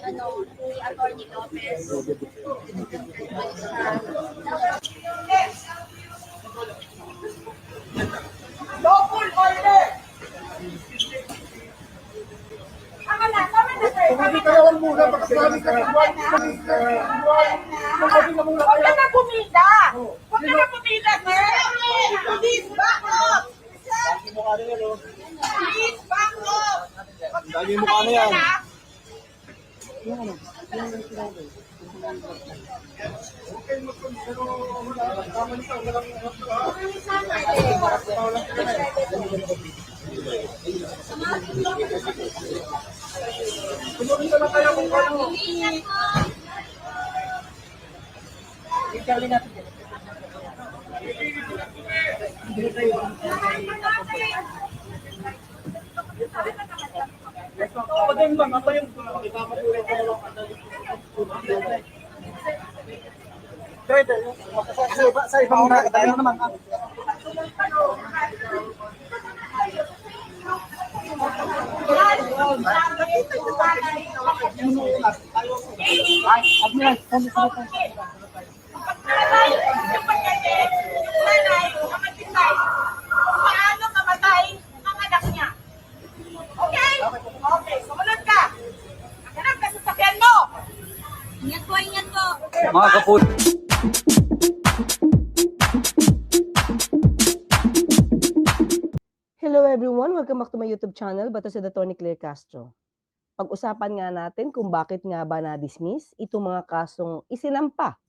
ano, kay Atty. Lopez. Double order! Kumabi ka naman muna, pagkasabi ka na. Huwag ka na muna Huwag ka na pumila. Huwag ka na pumila, sir. Please back up. Please back up. Lagi mo ka na yan. Kumabi ka na kaya kung paano. Ako din ba? Ako yung ipapatuloy ko lang. Driver, sa iba, sa ibang nakatayo naman. ah. Admiral, kami sa Paano namatay ang anak niya? Okay? Okay, sumunod ka. Hanap ka sa sakyan mo. Ingat po, ingat po. Mga kaput. Hello everyone! Welcome back to my YouTube channel. Bato si Tony Claire Castro. Pag-usapan nga natin kung bakit nga ba na-dismiss itong mga kasong isinampa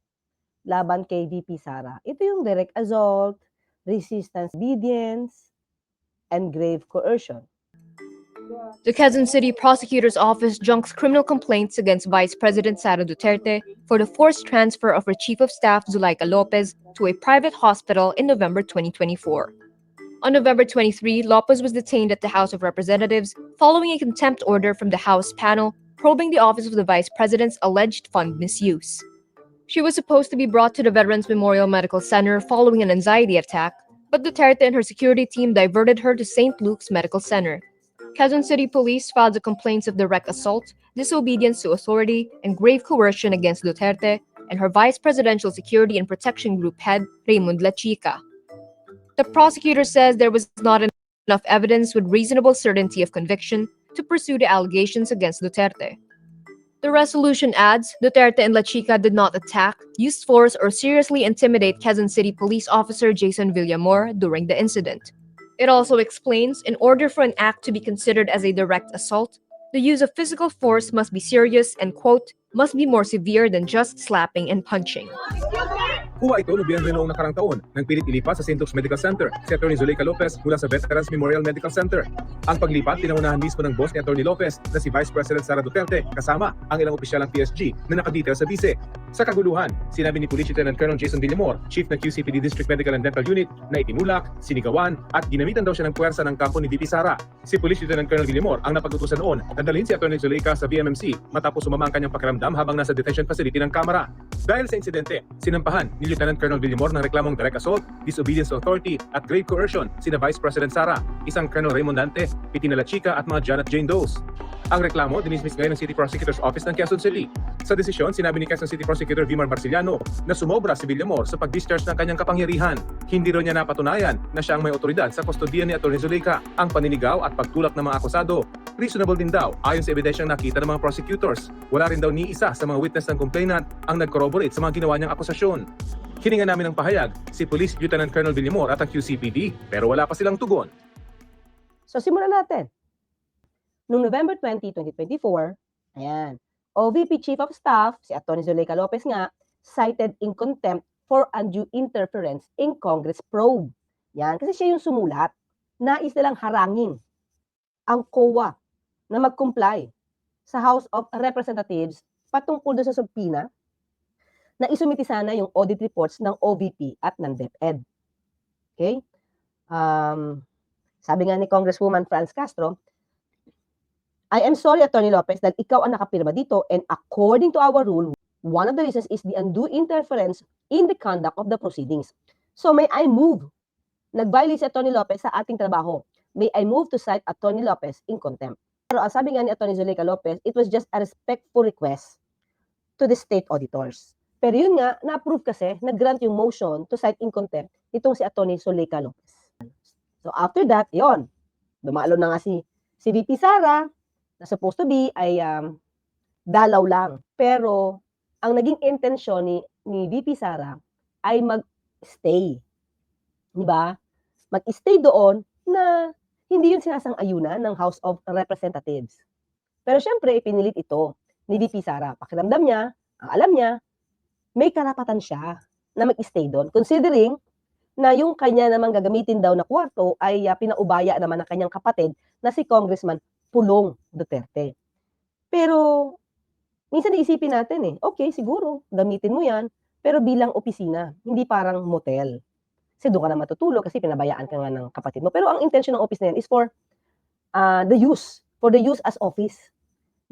laban kay VP Sara. Ito yung direct assault, resistance obedience, and grave coercion. The Quezon City Prosecutor's Office junks criminal complaints against Vice President Sara Duterte for the forced transfer of her Chief of Staff Zuleika Lopez to a private hospital in November 2024. On November 23, Lopez was detained at the House of Representatives following a contempt order from the House panel probing the office of the Vice President's alleged fund misuse. She was supposed to be brought to the Veterans Memorial Medical Center following an anxiety attack, but Duterte and her security team diverted her to St. Luke's Medical Center. Quezon City Police filed the complaints of direct assault, disobedience to authority, and grave coercion against Duterte and her Vice Presidential Security and Protection Group head, Raymond Lachica. The prosecutor says there was not enough evidence with reasonable certainty of conviction to pursue the allegations against Duterte. The resolution adds Duterte and Lachica did not attack, use force, or seriously intimidate Quezon City Police Officer Jason Villamor during the incident. It also explains in order for an act to be considered as a direct assault, the use of physical force must be serious and, quote, must be more severe than just slapping and punching. Kuha ito Nobyembre noong nakarang taon nang pilit sa St. Luke's Medical Center si Atty. Zuleika Lopez mula sa Veterans Memorial Medical Center. Ang paglipat pinangunahan mismo ng boss ni Atty. Lopez na si Vice President Sara Duterte kasama ang ilang opisyal ng PSG na nakadetail sa bise. Sa kaguluhan, sinabi ni Police Lieutenant Colonel Jason Villamor, Chief ng QCPD District Medical and Dental Unit, na itinulak, sinigawan at ginamitan daw siya ng puwersa ng kampo ni VP Sara. Si Police Lieutenant Colonel Villamor ang napag-utusan noon na dalhin si Atty. Zuleika sa BMMC matapos sumama ang kanyang pakiramdam habang nasa detention facility ng Kamara. Dahil sa insidente, sinampahan ni Lieutenant Colonel Villamor ng reklamong direct assault, disobedience to authority at grave coercion sina Vice President Sara, isang Colonel Raymond Dante, Pitina La Chica at mga Janet Jane Does. Ang reklamo dinismiss ngayon ng City Prosecutor's Office ng Quezon City. Sa desisyon, sinabi ni Quezon City Prosecutor Vimar Barciliano na sumobra si Villamor sa pag-discharge ng kanyang kapangyarihan. Hindi raw niya napatunayan na siya ang may otoridad sa kustodiya ni Atty. Zuleika. Ang paninigaw at pagtulak ng mga akusado. Reasonable din daw ayon sa ebidensyang nakita ng mga prosecutors. Wala rin daw ni isa sa mga witness ng complainant ang nag-corroborate sa mga ginawa niyang akusasyon. Hininga namin ng pahayag si Police Lieutenant Colonel Villamor at ang QCPD pero wala pa silang tugon. So simulan natin. Noong November 20, 2024, ayan, OVP Chief of Staff, si Atty. Zuleika Lopez nga, cited in contempt for undue interference in Congress probe. Yan, kasi siya yung sumulat. Nais nilang harangin ang COA na mag-comply sa House of Representatives patungkol doon sa subpoena na isumiti sana yung audit reports ng OVP at ng DepEd. Okay? Um, sabi nga ni Congresswoman Franz Castro, I am sorry, Attorney Lopez, that ikaw ang nakapirma dito and according to our rule, one of the reasons is the undue interference in the conduct of the proceedings. So may I move? Nag-violate si Attorney Lopez sa ating trabaho. May I move to cite Attorney Lopez in contempt. Pero ang sabi nga ni Atty. Zuleika Lopez, it was just a respectful request to the state auditors. Pero yun nga, na-approve kasi, nag-grant yung motion to cite in contempt itong si Atty. Zuleika Lopez. So after that, yon dumalo na nga si, si VP Sara, na supposed to be ay um, dalaw lang. Pero ang naging intensyon ni, ni VP Sara ay mag-stay. Di ba? Mag-stay doon na hindi yun sinasang-ayunan ng House of Representatives. Pero syempre, ipinilit ito ni VP Sara. Pakiramdam niya, ang alam niya, may karapatan siya na mag-stay doon. Considering na yung kanya naman gagamitin daw na kwarto ay uh, pinaubaya naman ng kanyang kapatid na si Congressman Pulong Duterte. Pero minsan iisipin natin eh, okay, siguro, gamitin mo yan, pero bilang opisina, hindi parang motel. Kasi doon ka na matutulog kasi pinabayaan ka nga ng kapatid mo. Pero ang intention ng office na yan is for uh, the use, for the use as office,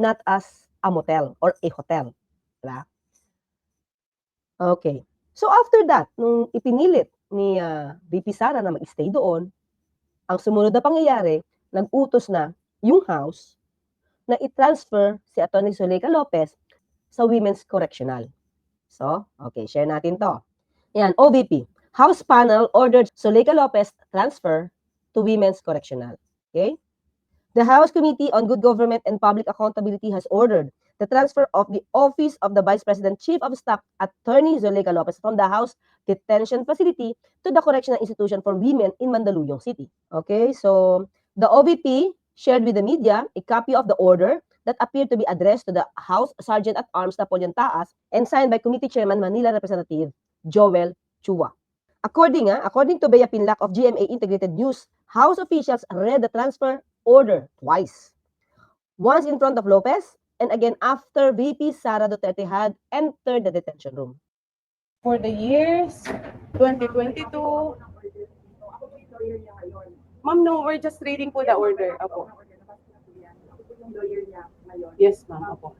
not as a motel or a hotel. Diba? Okay. So after that, nung ipinilit ni uh, VP Sara na mag-stay doon, ang sumunod na pangyayari, nag-utos na yung house na i-transfer si Atty. Zuleika Lopez sa Women's Correctional. So, okay, share natin to. Yan, OVP. House panel ordered Zuleika Lopez transfer to Women's Correctional. Okay? The House Committee on Good Government and Public Accountability has ordered the transfer of the Office of the Vice President Chief of Staff Attorney Zuleika Lopez from the House Detention Facility to the Correctional Institution for Women in Mandaluyong City. Okay, so the OVP shared with the media a copy of the order that appeared to be addressed to the House Sergeant at Arms Napoleon Taas and signed by Committee Chairman Manila Representative Joel Chua. According, ah, according to Bea Pinlac of GMA Integrated News, House officials read the transfer order twice. Once in front of Lopez and again after VP Sara Duterte had entered the detention room. for the years 2022. Ma'am, no, we're just reading po the order. Opo. Yes, ma'am. Opo.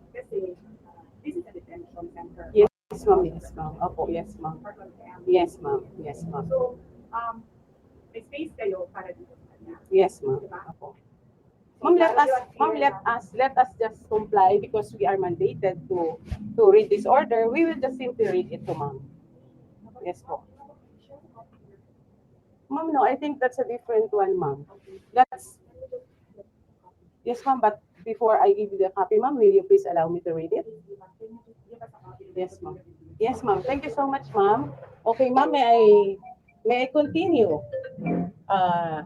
This is a detention center. Yes, ma'am. Yes, ma'am. Opo. Yes, ma'am. Yes, ma'am. Yes, ma'am. So, um, may space kayo para dito sa kanya. Yes, ma'am. Opo. Ma'am, let us, ma'am, let us, let us just comply because we are mandated to, to read this order. We will just simply read it to ma'am. Yes po. Ma'am, no, I think that's a different one, ma'am. That's, yes, ma'am, but before I give you the copy, ma'am, will you please allow me to read it? Yes, ma'am. Yes, ma'am. Thank you so much, ma'am. Okay, ma'am, may I, may I continue? Uh,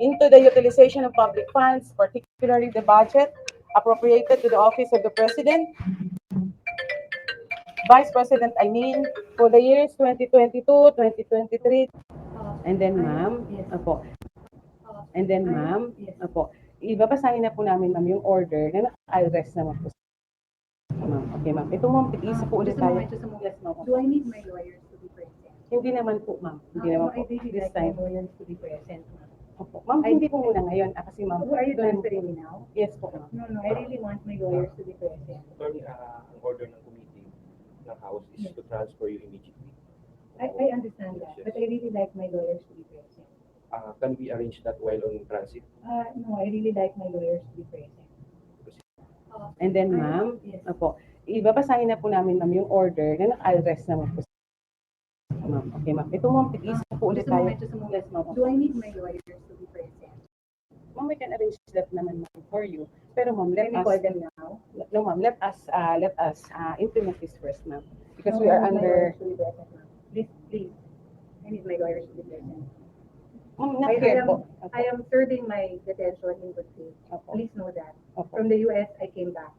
into the utilization of public funds, particularly the budget appropriated to the office of the president, vice president, I mean, for the years 2022, 2023. And then, ma'am, apo. And then, ma'am, apo. Ibabasahin na po namin, ma'am, yung order na naka-arrest naman po. Ma'am, okay, ma'am. Ito, ma'am, isa po ulit tayo. Yes, ma'am. Do I need my lawyers to be present? Hindi naman po, ma'am. Hindi naman po. This time. lawyers to be present. Opo. Ma'am, hindi po muna ngayon. Ah, kasi, ma'am, Are you doon- transferring me now? Yes po, ma'am. No, no, I really want my lawyers to be present. Attorney, ah, ang order ng committee ng House is to transfer you immediately. I, I understand that, but I really like my lawyers to be present. Ah, can we arrange that while on transit? Uh, no, I really like my lawyers to be present. And then, ma'am, Yes. Opo. Ibabasahin na po namin, ma'am, yung order na naka-arrest naman po. Ma'am, okay, ma'am. Ito, ma'am, isa po ulit Just a tayo. moment, just a moment. Yes, ma'am. Do I need my lawyers to be present? Ma'am, we can arrange that naman ma'am, for you. Pero, ma'am, let Can we call us, them now? no, ma'am, let us, uh, let us uh, implement this first, ma'am. Because we are under. Please, please. I need my lawyers to be present. ma'am, I- not I here am- po. I am serving my detention in good faith. Opo. Please know that. Opo. From the US, I came back.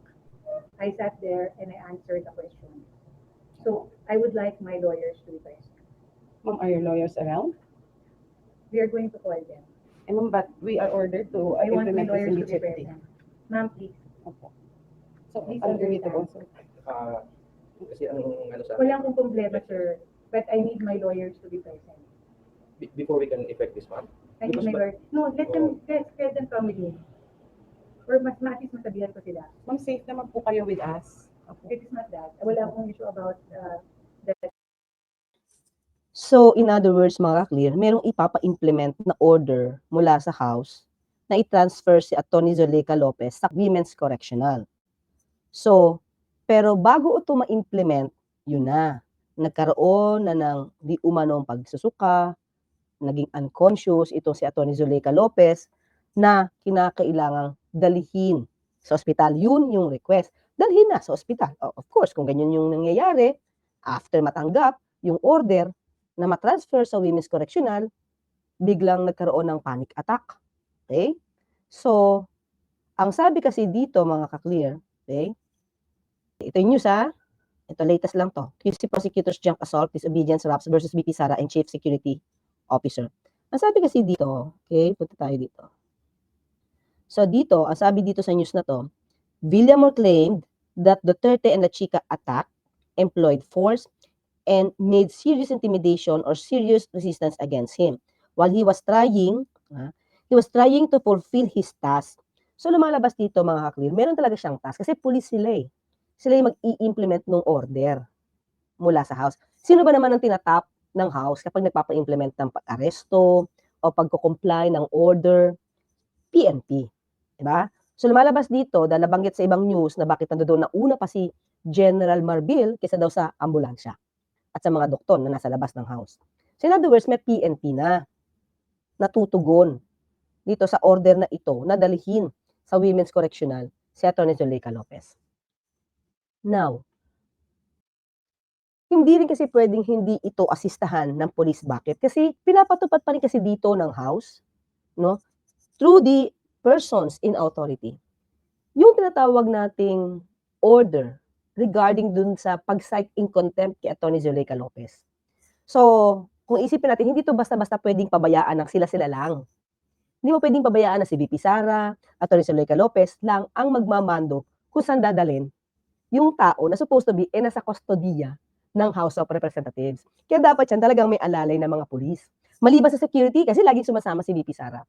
I sat there and I answered the question. So I would like my lawyers to be present. Ma'am, are your lawyers around? We are going to call them. Eh, ma'am, but we are ordered to uh, I want my implement this lawyers to be immediately. present. Ma'am, please. Opo. So, Please I'll give it to understand. both. Ah, kasi ang ano sa Wala akong problema, sir. But I need my lawyers to be present. be- before we can effect this one, I need Because my ba- lawyers. No, let them, let, let them come with me. Or mas at least masabihan ko sila. Ma'am, safe naman po kayo with us. Opo. It is not that. Wala akong issue about uh, that. So, in other words, mga clear, merong ipapa-implement na order mula sa House na i-transfer si Atty. Zuleika Lopez sa Women's Correctional. So, pero bago ito ma-implement, yun na, nagkaroon na ng di umanong pagsusuka, naging unconscious itong si Atty. Zuleika Lopez na kinakailangang dalihin sa ospital. Yun yung request. Dalhin na sa ospital. O, Of course, kung ganyan yung nangyayari, after matanggap yung order na matransfer sa Women's Correctional, biglang nagkaroon ng panic attack. Okay? So, ang sabi kasi dito mga ka-clear, okay? Ito yung news ha. Ito latest lang to. QC Prosecutors Junk Assault, Disobedience Raps versus BP Sara and Chief Security Officer. Ang sabi kasi dito, okay, punta tayo dito. So dito, ang sabi dito sa news na to, Villamor claimed that Duterte and La Chica attack, employed force, and made serious intimidation or serious resistance against him while he was trying, ah, he was trying to fulfill his task. So lumalabas dito mga ka-clear, meron talaga siyang task kasi police sila eh. Sila yung mag-i-implement ng order mula sa house. Sino ba naman ang tinatap ng house kapag nagpapa-implement ng pag-aresto o pagko-comply ng order? PNP. Diba? So lumalabas dito, dahil nabanggit sa ibang news na bakit nandoon na una pa si General Marbil kaysa daw sa ambulansya at sa mga doktor na nasa labas ng house. So in other words, may PNP na natutugon dito sa order na ito na dalihin sa Women's Correctional si Atty. Zuleika Lopez. Now, hindi rin kasi pwedeng hindi ito asistahan ng police. Bakit? Kasi pinapatupad pa rin kasi dito ng house, no? Through the persons in authority. Yung tinatawag nating order regarding dun sa pag-cite in contempt kay Atty. Zuleika Lopez. So, kung isipin natin, hindi to basta-basta pwedeng pabayaan ng sila-sila lang. Hindi mo pwedeng pabayaan na si VP Sara, Atty. Zuleika Lopez lang ang magmamando kung saan dadalhin yung tao na supposed to be eh nasa kustodiya ng House of Representatives. Kaya dapat yan talagang may alalay ng mga pulis. Maliban sa security, kasi laging sumasama si VP Sara.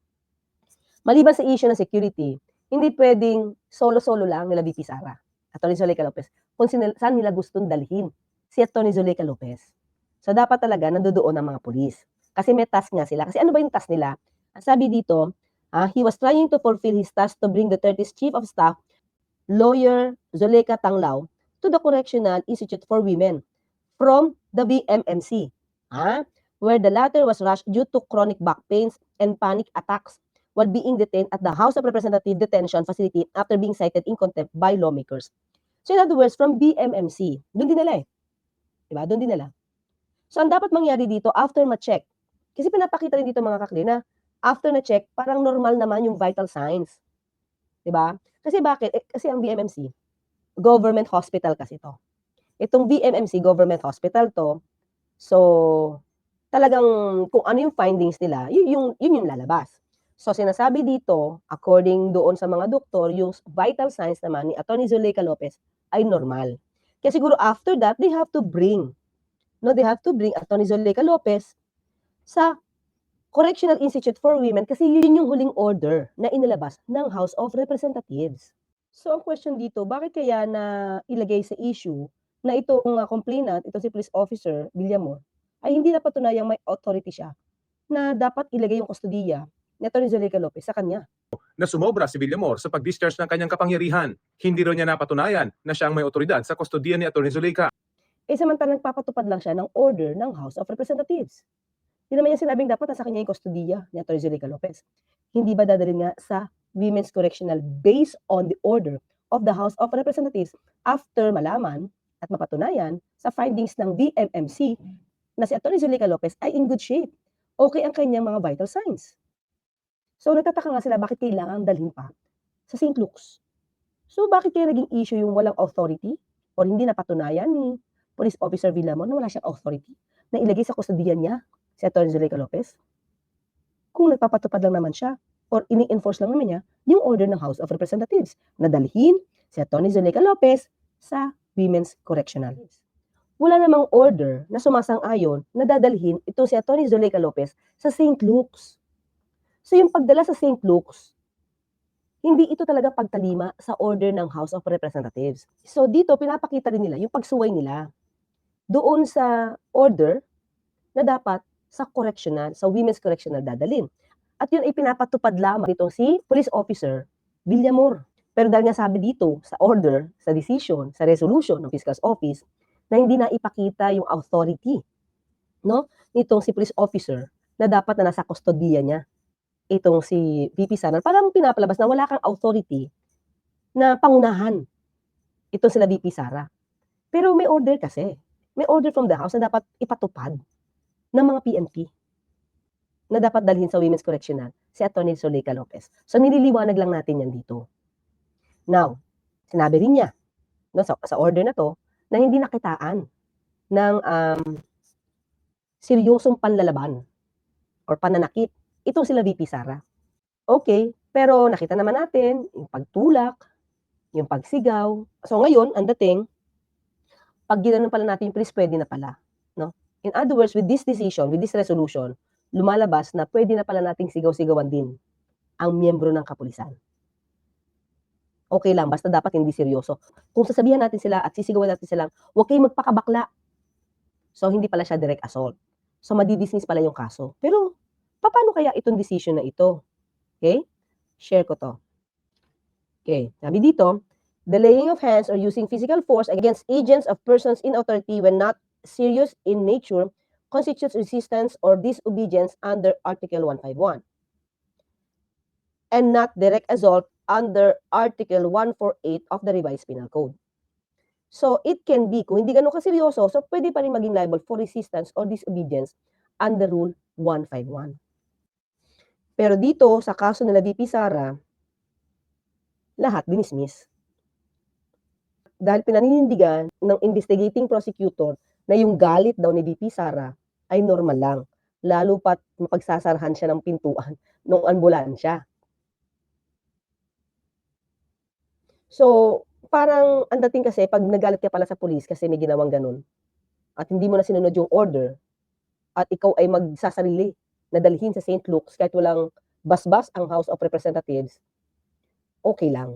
Maliban sa issue ng security, hindi pwedeng solo-solo lang nila VP Sara, Atty. Zuleika Lopez, kung sinil, saan nila gustong dalhin si Atty. Zuleika Lopez. So dapat talaga nandoon ang mga pulis. Kasi may task nga sila. Kasi ano ba yung task nila? Ang sabi dito, ah, he was trying to fulfill his task to bring the 30th Chief of Staff, lawyer Zuleika Tanglao, to the Correctional Institute for Women from the BMMC, ah, where the latter was rushed due to chronic back pains and panic attacks while being detained at the House of Representative Detention Facility after being cited in contempt by lawmakers. So in other words, from BMMC, doon din nila eh. Diba? Doon din nila. So ang dapat mangyari dito, after ma-check, kasi pinapakita rin dito mga kakli na after na-check, parang normal naman yung vital signs. Diba? Kasi bakit? Eh, kasi ang BMMC, government hospital kasi to. Itong BMMC, government hospital to, so talagang kung ano yung findings nila, yun yung, yun yung lalabas. So sinasabi dito, according doon sa mga doktor, yung vital signs naman ni Atty. Zuleika Lopez ay normal. Kaya siguro after that, they have to bring, no, they have to bring Atty. Zuleika Lopez sa Correctional Institute for Women kasi yun yung huling order na inilabas ng House of Representatives. So ang question dito, bakit kaya na ilagay sa issue na itong uh, complainant, ito si police officer Villamor, ay hindi napatunayang may authority siya na dapat ilagay yung kustodiya ni Atty. Zuleika Lopez sa kanya. na sumobra si Villamor sa pag-discharge ng kanyang kapangyarihan. Hindi raw niya napatunayan na siya ang may otoridad sa kustodiya ni Atty. Zuleika. Eh samantalang nagpapatupad lang siya ng order ng House of Representatives. Hindi naman niya sinabing dapat nasa kanya yung kustodiya ni Atty. Zuleika Lopez. Hindi ba dadalhin nga sa Women's Correctional based on the order of the House of Representatives after malaman at mapatunayan sa findings ng BMMC na si Atty. Zuleika Lopez ay in good shape. Okay ang kanyang mga vital signs. So nagtataka nga sila bakit kailangan dalhin pa sa St. Luke's. So bakit kaya naging issue yung walang authority or hindi napatunayan ni Police Officer Villamor na wala siyang authority na ilagay sa kustodiyan niya si Atty. Zuleika Lopez? Kung nagpapatupad lang naman siya or ini-enforce lang naman niya yung order ng House of Representatives na dalhin si Atty. Zuleika Lopez sa Women's Correctional. Wala namang order na sumasang-ayon na dadalhin ito si Atty. Zuleika Lopez sa St. Luke's. So yung pagdala sa St. Luke's, hindi ito talaga pagtalima sa order ng House of Representatives. So dito, pinapakita rin nila yung pagsuway nila doon sa order na dapat sa correctional, sa women's correctional dadalhin. At yun ay pinapatupad lamang itong si Police Officer Villamor. Pero dahil nga sabi dito sa order, sa decision, sa resolution ng Fiscal's Office, na hindi na ipakita yung authority no nitong si police officer na dapat na nasa kustodiya niya itong si VP Sara parang pinapalabas na wala kang authority na pangunahan itong sila VP Sara. Pero may order kasi. May order from the House na dapat ipatupad ng mga PNP na dapat dalhin sa Women's Correctional si Atty. Zuleika Lopez. So nililiwanag lang natin yan dito. Now, sinabi rin niya no, sa, sa order na to na hindi nakitaan ng um, seryosong panlalaban or pananakit. Itong sila VP Sara. Okay, pero nakita naman natin yung pagtulak, yung pagsigaw. So ngayon, ang dating, pag ginanon pala natin yung police, pwede na pala. No? In other words, with this decision, with this resolution, lumalabas na pwede na pala nating sigaw-sigawan din ang miyembro ng kapulisan. Okay lang, basta dapat hindi seryoso. Kung sasabihan natin sila at sisigawan natin silang, huwag kayong magpakabakla. So, hindi pala siya direct assault. So, madidismiss pala yung kaso. Pero, paano kaya itong decision na ito? Okay? Share ko to. Okay. Sabi dito, the laying of hands or using physical force against agents of persons in authority when not serious in nature constitutes resistance or disobedience under Article 151 and not direct assault under Article 148 of the Revised Penal Code. So, it can be, kung hindi ganun kaseryoso, so pwede pa rin maging liable for resistance or disobedience under Rule 151. Pero dito, sa kaso nila VP Sara, lahat dinismiss. Dahil pinaninindigan ng investigating prosecutor na yung galit daw ni VP Sara ay normal lang. Lalo pat mapagsasarahan siya ng pintuan ng ambulansya. So, parang ang dating kasi, pag nagalit ka pala sa police kasi may ginawang ganun, at hindi mo na sinunod yung order, at ikaw ay magsasarili na dalhin sa St. Luke's kahit walang basbas ang House of Representatives, okay lang.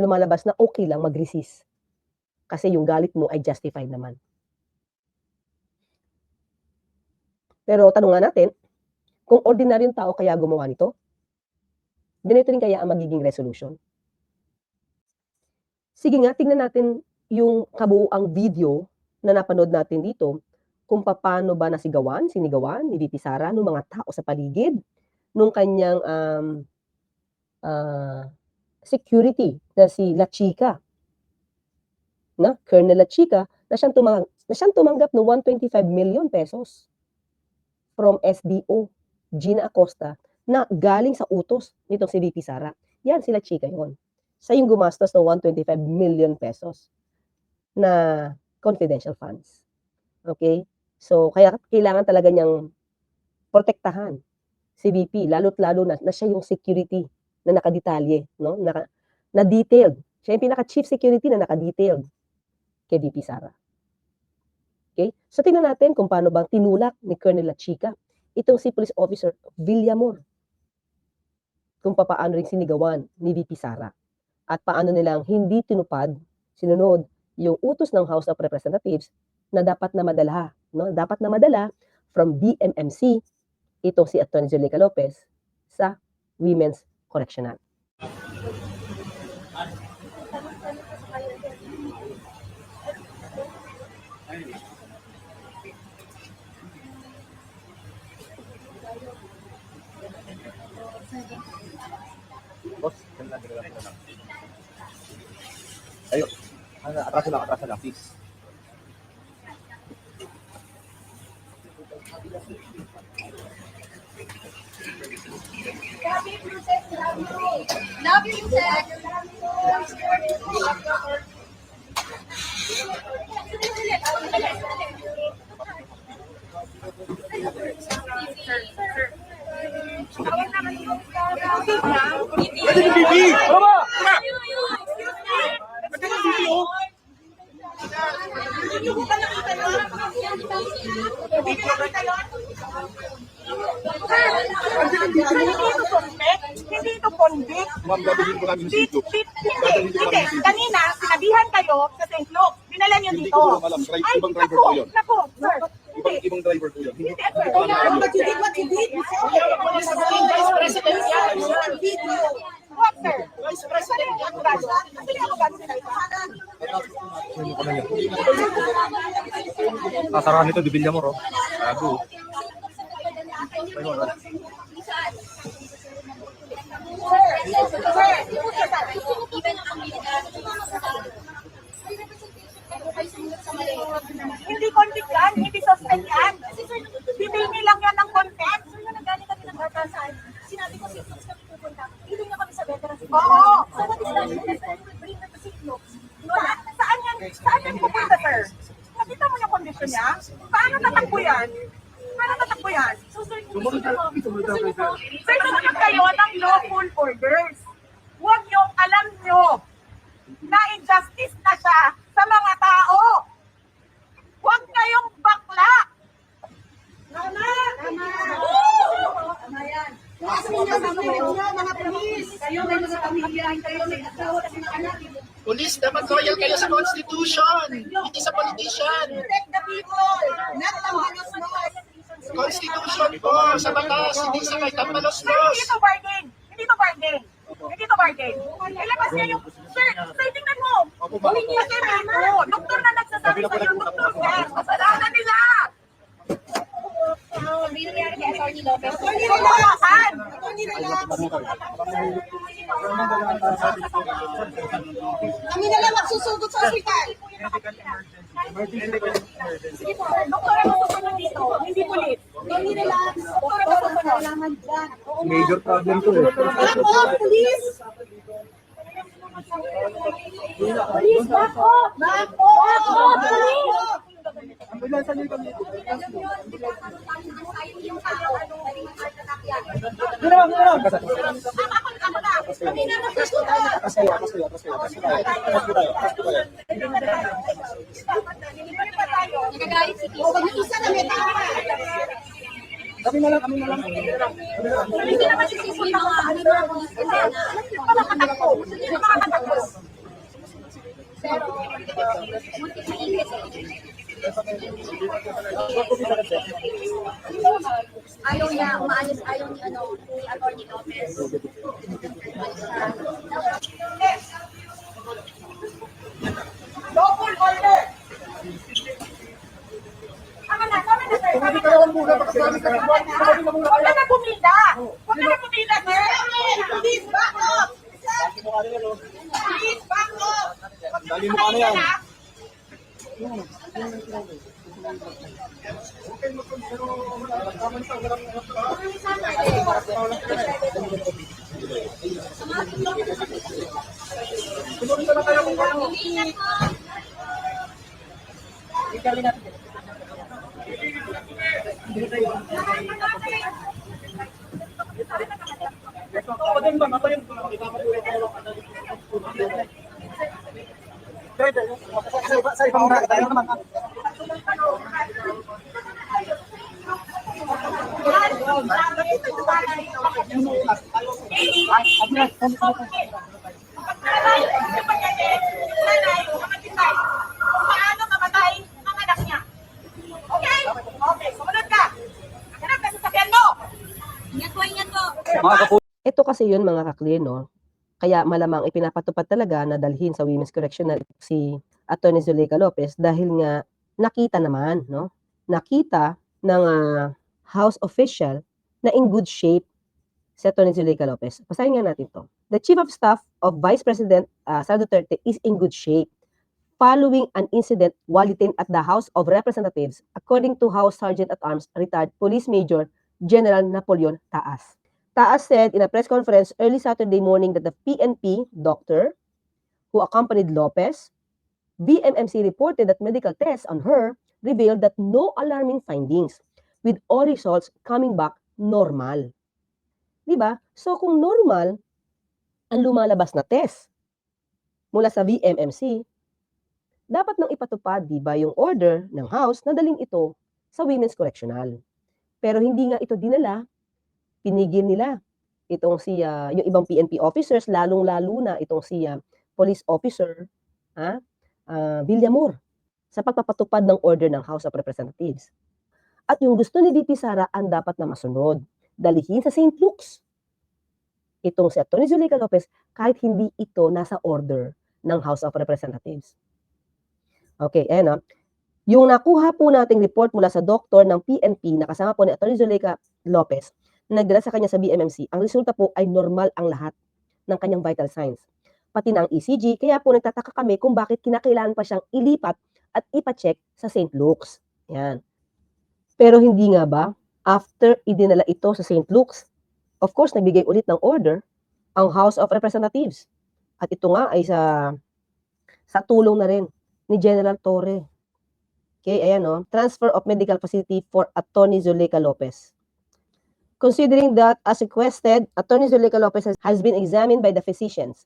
Lumalabas na okay lang mag-resist. Kasi yung galit mo ay justified naman. Pero tanong nga natin, kung ordinaryong tao kaya gumawa nito, ganito rin kaya ang magiging resolution. Sige nga, tingnan natin yung kabuuang video na napanood natin dito kung paano ba nasigawan, sinigawan ni VP Sara ng mga tao sa paligid nung kanyang um, ah, security na si La Chica. Na, Colonel La Chica, na siyang, tumang, na siyang tumanggap ng 125 million pesos from SDO, Gina Acosta, na galing sa utos nitong si VP Sara. Yan, sila Chica yon. Sa yung gumastos ng 125 million pesos na confidential funds. Okay? So, kaya kailangan talaga niyang protektahan si VP, lalo't lalo na, na siya yung security na nakadetalye, no? Naka, na detailed. Siya yung pinaka-chief security na naka-detailed kay VP Sara. Okay? So, tingnan natin kung paano bang tinulak ni Colonel La Chica itong si Police Officer Villamor kung paano rin sinigawan ni VP Sara at paano nilang hindi tinupad, sinunod yung utos ng House of Representatives na dapat na madala, no? Dapat na madala from BMMC itong si Atty. Zuleika Lopez sa Women's Correctional. Boss, ganda ganda lang lang. Ayo. Atraso lang, atraso lang, please. Love you, Seth. Pwede ni Bibi! Baba! Pwede ni Bibi, oh! Hindi ito convict. Ma'am, dadalhin ko namin sa Bit, sitio. bit, Dadalhin ko hindi. namin sa sitio. Kanina, sinabihan kayo sa St. Luke. Dinala niyo Hindi dito. ko alam. Ibang driver ko yun. naku, sir. Ibang, ibang driver po yun. Hindi Kung what you did, what you did, Vice President. What, sir? Vice President yan. Kasi nga ako ba sila Sasarahan nito, bibilya mo, ro. Gago. Hindi content yan, hindi suspect yan. Bibili lang yan ng content. So yun, nagaling kami ng batasan. Sinabi ko, St. Luke's kami pupunta. Hindi na kami sa veterans. Oo. So what is that? We bring her to St. Luke's. No, saan yan? Saan yan pupunta, sir? Nakita mo yung kondisyon niya? Paano tatakbo yan? Paano tatakbo yan? So, sir, gusto niyo po. Gusto niyo po. Sir, sumunod kayo ng orders. Huwag yung alam nyo na injustice na siya sa mga tao. Huwag kayong bakla. Tama! Tama! Tama yan. Kasi nga sa mga mga pulis. Kayo may mga pamilya, kayo may asawa, kasi mga anak. Police, dapat loyal kayo sa Constitution, hindi sa politician. Protect the people, not the malos-malos. Constitution po, sa batas, hindi sa kay Sir, Tampalos-los. hindi to bargain. Hindi to bargain. Hindi to bargain. Ilabas niya yung, sir, sir, tingnan mo. Humingi kasi mo. Doktor na nagsasabi sa'yo, doktor yan. Kasalanan nila. Nangyari kay Atty. Lopez. Atty. Lopez. Atty. Kami na lang magsusugod sa ospital. Sige po, doktor ang susunod dito, hindi pulis. Hindi relax. Doktor ang susunod. Kailangan dyan. Major problem to eh. Back off, police! Police, back off! Back off! Back off, police! Ambulansa niyo kami. Mira, mira. Kasaya, kasaya, kasaya. Nagagalit si Kisa. Huwag isa na may tama. Kami na lang, kami na lang. Hindi naman si Sisi mga ano. Kasi hindi pa makatakbo. Hindi pa makatakbo. Pero, muntik na ingles Ayaw niya, umaalis, ayaw ni ano, ni Atty. Lopez. Double na, sir. Tama na. Huwag ka na pumila. Huwag ka na pumila, sir. Please, back up. Please, back up. Dali mo ano yan. Ako din ba? Ako yun. Driver, sa iba, sa ibang tayo naman. Paano mamatay ang anak niya? Okay? Okay, sumunod ka. Anak, nasa sakyan mo. Ingat po, ingat po. Mga kapu Ito kasi yun mga kaklir, no? Kaya malamang ipinapatupad talaga na dalhin sa Women's Correctional si Atty. Zuleika Lopez dahil nga nakita naman, no? Nakita ng ah, House official na in good shape si Atty. Zuleika Lopez. Basahin nga natin to. The Chief of Staff of Vice President uh, Sara Duterte is in good shape following an incident while detained at the House of Representatives according to House Sergeant at Arms retired Police Major General Napoleon Taas. Taas said in a press conference early Saturday morning that the PNP doctor who accompanied Lopez, BMMC reported that medical tests on her revealed that no alarming findings, with all results coming back normal. Di ba? So kung normal ang lumalabas na test mula sa VMMC, dapat nang ipatupad, di ba, yung order ng House na dalhin ito sa Women's Correctional. Pero hindi nga ito dinala pinigil nila itong si ah, yung ibang PNP officers lalong-lalo na itong si ah, police officer ha ah, Villamor sa pagpapatupad ng order ng House of Representatives. At yung gusto ni VP Sara ang dapat na masunod. Dalihin sa St. Luke's. Itong si Atty. Zuleika Lopez, kahit hindi ito nasa order ng House of Representatives. Okay, ayan o. Yung nakuha po nating report mula sa doktor ng PNP na kasama po ni Atty. Zuleika Lopez, na nagdala sa kanya sa BMMC, ang resulta po ay normal ang lahat ng kanyang vital signs. Pati na ang ECG, kaya po nagtataka kami kung bakit kinakailangan pa siyang ilipat at ipacheck sa St. Luke's. Yan. Pero hindi nga ba, after idinala ito sa St. Luke's, of course, nagbigay ulit ng order ang House of Representatives. At ito nga ay sa sa tulong na rin ni General Torre. Okay, ayan o. Transfer of medical facility for Attorney Zuleika Lopez. Considering that, as requested, Attorney Zuleika Lopez has, has been examined by the physicians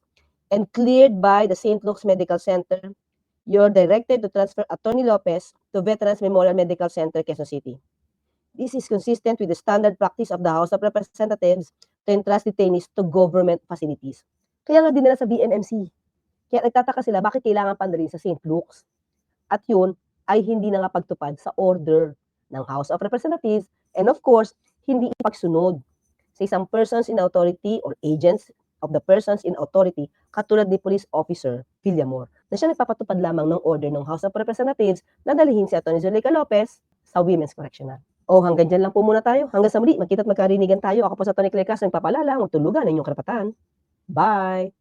and cleared by the St. Luke's Medical Center, you're directed to transfer Attorney Lopez to Veterans Memorial Medical Center, Quezon City. This is consistent with the standard practice of the House of Representatives to entrust detainees to government facilities. Kaya nga dinala sa BMMC. Kaya nagtataka sila bakit kailangan pa rin sa St. Luke's. At yun ay hindi na nga pagtupad sa order ng House of Representatives and of course, hindi ipagsunod sa isang persons in authority or agents of the persons in authority katulad ni Police Officer Villamor na siya nagpapatupad lamang ng order ng House of Representatives na dalihin si Atty. Zuleika Lopez sa Women's Correctional. O hanggang dyan lang po muna tayo. Hanggang sa muli, magkita't magkarinigan tayo. Ako po sa Tony Clay Castro, nagpapalala, magtulugan inyong karapatan. Bye!